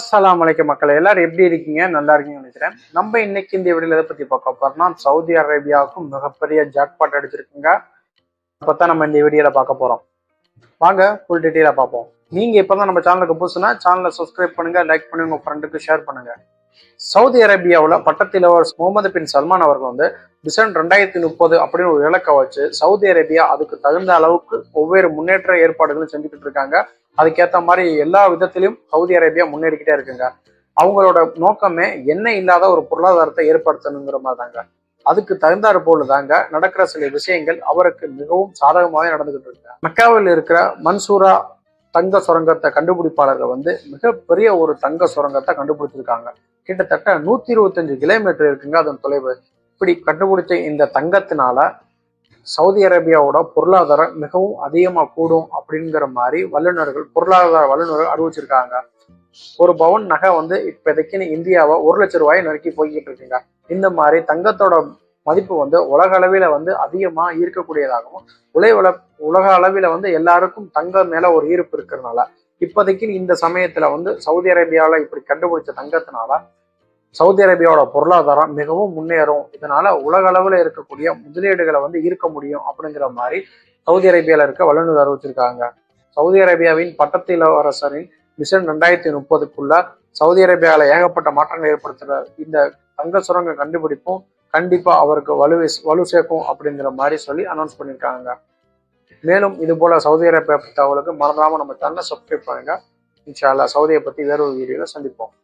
அஸ்லாம் அலைக்கும் மக்கள். எல்லாரும் எப்படி இருக்கீங்க? நல்லா இருக்கீங்கன்னு நினைக்கிறேன். நம்ம இன்னைக்கு இந்த வீடியோல எதை பத்தி பார்க்க போறோம்னா சவுதி அரேபியாவுக்கும் மிகப்பெரிய ஜாக்பாட் அடிச்சிருக்குங்க. அப்பதான் நம்ம இந்த வீடியோல பார்க்க போறோம். வாங்க ஃபுல் டீட்டெயிலா பார்ப்போம். நீங்க இப்பதான் நம்ம சேனலுக்கு புதுசுனா சேனலை சப்ஸ்கிரைப் பண்ணுங்க லைக் பண்ணி உங்க ஃப்ரெண்டுக்கு ஷேர் பண்ணுங்க. சவுதி அரேபியாவுல இளவரசர் முகமது பின் சல்மான் அவர்கள் வந்து டிசம்பர் ரெண்டாயிரத்தி முப்பது அப்படின்னு ஒரு இலக்கை வச்சு சவுதி அரேபியா அதுக்கு தகுந்த அளவுக்கு ஒவ்வொரு முன்னேற்ற ஏற்பாடுகளும் செஞ்சுக்கிட்டு இருக்காங்க. அதுக்கேற்ற மாதிரி எல்லா விதத்திலையும் சவுதி அரேபியா முன்னேறிக்கிட்டே இருக்குங்க. அவங்களோட நோக்கமே எண்ணெய் இல்லாத ஒரு பொருளாதாரத்தை ஏற்படுத்தணுங்கிற மாதிரி தாங்க அதுக்கு தகுந்தாறு போல தாங்க நடக்கிற சில விஷயங்கள் அவருக்கு மிகவும் சாதகமாகவே நடந்துகிட்டு இருக்கு. மெக்காவில் இருக்கிற மன்சூரா தங்க சுரங்கத்தை கண்டுபிடிப்பாளர்கள் வந்து மிகப்பெரிய ஒரு தங்க சுரங்கத்தை கண்டுபிடிச்சிருக்காங்க. கிட்டத்தட்ட நூத்தி இருபத்தஞ்சு கிலோமீட்டர் இருக்குங்க அதன் தொலைவு. இப்படி கண்டுபிடிச்ச இந்த தங்கத்தினால சவுதி அரேபியாவோட பொருளாதாரம் மிகவும் அதிகமா கூடும் அப்படிங்கிற மாதிரி வல்லுநர்கள் பொருளாதார வல்லுநர்கள் அறிவிச்சிருக்காங்க. ஒரு பவுன் நகை வந்து இப்போதைக்குன்னு இந்தியாவை ஒரு லட்ச ரூபாய் நறுக்கி போய்கிட்டு இருக்குங்க. இந்த மாதிரி தங்கத்தோட மதிப்பு வந்து உலக அளவில் வந்து அதிகமா ஈர்க்கக்கூடியதாகவும் உலக உலக அளவில வந்து எல்லாருக்கும் தங்கம் மேல ஒரு ஈர்ப்பு இருக்கிறதுனால இப்போதைக்கு இந்த சமயத்துல வந்து சவுதி அரேபியாவில் இப்படி கண்டுபிடிச்ச தங்கத்தினால சவுதி அரேபியாவோட பொருளாதாரம் மிகவும் முன்னேறும். இதனால உலக அளவில் இருக்கக்கூடிய முதலீடுகளை வந்து ஈர்க்க முடியும் அப்படிங்கிற மாதிரி சவுதி அரேபியாவில் இருக்க வல்லுநர் அறிவிச்சிருக்காங்க. சவுதி அரேபியாவின் பட்டத்து இளவரசரின் மிஷன் ரெண்டாயிரத்தி முப்பதுக்குள்ள சவுதி அரேபியாவில் ஏகப்பட்ட மாற்றங்கள் ஏற்படுத்துகிற இந்த தங்க சுரங்க கண்டுபிடிப்பும் கண்டிப்பா அவருக்கு வலு வலு சேர்க்கும் அப்படிங்கிற மாதிரி சொல்லி அனௌன்ஸ் பண்ணியிருக்காங்க. மேலும் இது போல சவுதி அரேபியா தகவலுக்கு மறந்தாமல் நம்ம சேனலை சப்ஸ்கிரைப் பண்ணுங்க. இன்ஷால்லா சவுதியை பற்றி வேற ஒரு வீடியோல சந்திப்போம்.